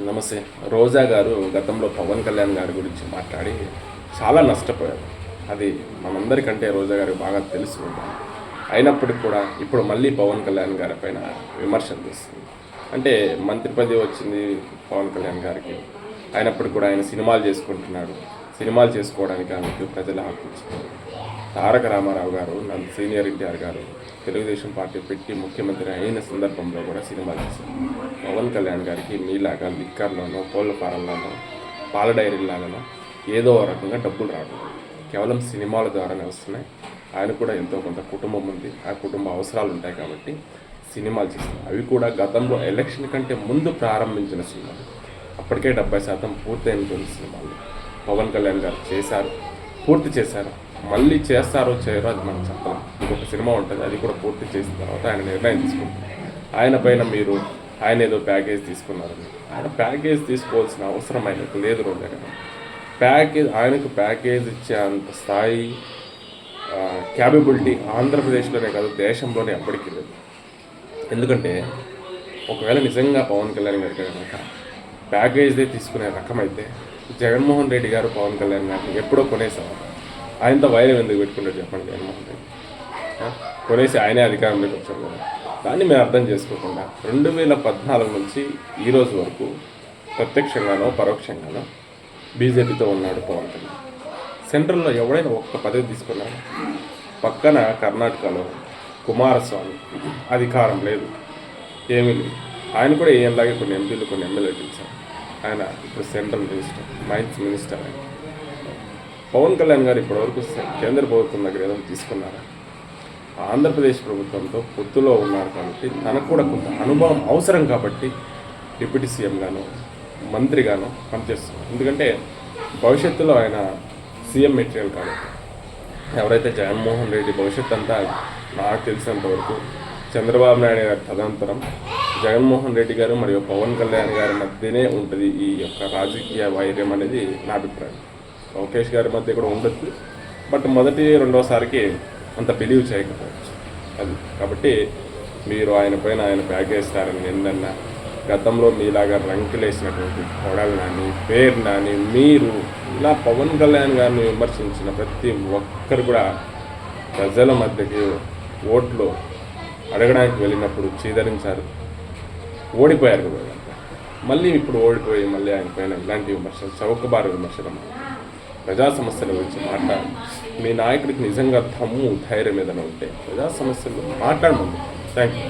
నమస్తే. రోజా గారు గతంలో పవన్ కళ్యాణ్ గారి గురించి మాట్లాడి చాలా నష్టపోయారు. అది మనందరికంటే రోజా గారికి బాగా తెలిసి. ఉంటుంది అయినప్పటికీ కూడా ఇప్పుడు మళ్ళీ పవన్ కళ్యాణ్ గారి పైన విమర్శలు చేస్తుంది. అంటే మంత్రి పదవి వచ్చింది పవన్ కళ్యాణ్ గారికి. అయినప్పటికీ కూడా ఆయన సినిమాలు చేసుకుంటున్నాడు. సినిమాలు చేసుకోవడానికి ఆయనకు ప్రజల హక్కు ఇచ్చింది. తారక రామారావు గారు నన్ను సీనియర్ ఎన్టీఆర్ గారు తెలుగుదేశం పార్టీ పెట్టి ముఖ్యమంత్రి అయిన సందర్భంలో కూడా సినిమాలు చేశారు పవన్ కళ్యాణ్ గారికి మీలాగా లిక్కర్లోనో కోళ్ళ ఫారంలోనో పాల డైరీలాగానో ఏదో ఒక రకంగా డబ్బులు రావడం. కేవలం సినిమాల ద్వారానే వస్తున్నాయి. ఆయన కూడా ఎంతో కొంత కుటుంబం ఉంది. ఆ కుటుంబ అవసరాలు ఉంటాయి కాబట్టి సినిమాలు చేస్తారు అవి కూడా గతంలో ఎలక్షన్ కంటే ముందు ప్రారంభించిన సినిమాలు. అప్పటికే డెబ్బై శాతం పూర్తయినటువంటి సినిమాలు. పవన్ కళ్యాణ్ గారు చేశారు పూర్తి చేశారు. మళ్ళీ చేస్తారో చేయరో అది మనం చెప్పలేం. ఇంకొక సినిమా ఉంటుంది అది కూడా పూర్తి చేసిన తర్వాత ఆయన నిర్ణయం తీసుకుంటారు. ఆయన పైన మీరు ఆయన ఏదో ప్యాకేజ్ తీసుకున్నారని. ఆయన ప్యాకేజ్ తీసుకోవాల్సిన అవసరం ఆయనకు లేదు రోజు ప్యాకేజ్ ఆయనకు ప్యాకేజ్ ఇచ్చే అంత స్థాయి క్యాపబిలిటీ ఆంధ్రప్రదేశ్లోనే కాదు దేశంలోనే ఎప్పటికీ లేదు. ఎందుకంటే ఒకవేళ నిజంగా పవన్ కళ్యాణ్ గారికి కనుక ప్యాకేజ్దే తీసుకునే రకమైతే జగన్మోహన్ రెడ్డి గారు పవన్ కళ్యాణ్ గారిని ఎప్పుడో కొనేసాం ఆయనతో వైరం ఎందుకు పెట్టుకుంటాడు చెప్పండి జగన్మోహన్ రెడ్డి. కొనేసి ఆయనే అధికారంలోకి వచ్చారు కదా. దాన్ని మేము అర్థం చేసుకోకుండా రెండు వేల పద్నాలుగు నుంచి ఈరోజు వరకు ప్రత్యక్షంగానో పరోక్షంగానో బీజేపీతో ఉన్నాడు పవన్ కళ్యాణ్. సెంట్రల్లో ఎవడైనా ఒక్క పదవి తీసుకున్నాడు? పక్కన కర్ణాటకలో కుమారస్వామి అధికారం లేదు. ఏమీ లేదు. ఆయన కూడా ఏంలాగే కొన్ని ఎంపీలు కొన్ని ఎమ్మెల్యేలు పిలిచారు ఆయన ఇప్పుడు సెంట్రల్ మినిస్టర్ మైన్స్ మినిస్టర్ ఆయన. పవన్ కళ్యాణ్ గారు ఇప్పటివరకు కేంద్ర ప్రభుత్వం దగ్గర ఏదైనా తీసుకున్నారా? ఆంధ్రప్రదేశ్ ప్రభుత్వంతో పొత్తులో ఉన్నారు కాబట్టి తనకు కూడా కొంత అనుభవం అవసరం కాబట్టి డిప్యూటీ సీఎంగాను మంత్రిగాను పనిచేస్తున్నారు. ఎందుకంటే భవిష్యత్తులో ఆయన సీఎం మెటీరియల్ కాబట్టి. ఎవరైతే జగన్మోహన్ రెడ్డి భవిష్యత్ అంతా నాకు తెలిసినంత వరకు చంద్రబాబు నాయుడు గారి తదనంతరం జగన్మోహన్ రెడ్డి గారు మరియు పవన్ కళ్యాణ్ గారి మధ్యనే ఉంటుంది ఈ యొక్క రాజకీయ వైర్యం అనేది నా అభిప్రాయం. లోకేష్ గారి మధ్య కూడా ఉండొచ్చు. బట్ మొదటి రెండోసారికి అంత బిలీవ్ చేయకపోవచ్చు. అది. కాబట్టి మీరు ఆయన పైన ఆయన ప్యాకేస్తారని నిన్న గతంలో మీలాగా రంకులేసినటువంటి కొడలు నాని పేరు నాని మీరు ఇలా పవన్ కళ్యాణ్ గారిని విమర్శించిన ప్రతి ఒక్కరు కూడా ప్రజల మధ్యకి ఓట్లు అడగడానికి వెళ్ళినప్పుడు చీదరించారు. ఓడిపోయారు కూడా. మళ్ళీ ఇప్పుడు ఓడిపోయి మళ్ళీ ఆయన పైన ఇలాంటి విమర్శలు చౌకబారు విమర్శలు ప్రజా సమస్యల గురించి మాట్లాడాలి మీ నాయకుడికి నిజంగా దమ్ము ధైర్యం ఏదైనా ఉంటే ప్రజా సమస్యలు మాట్లాడమండి థ్యాంక్ యూ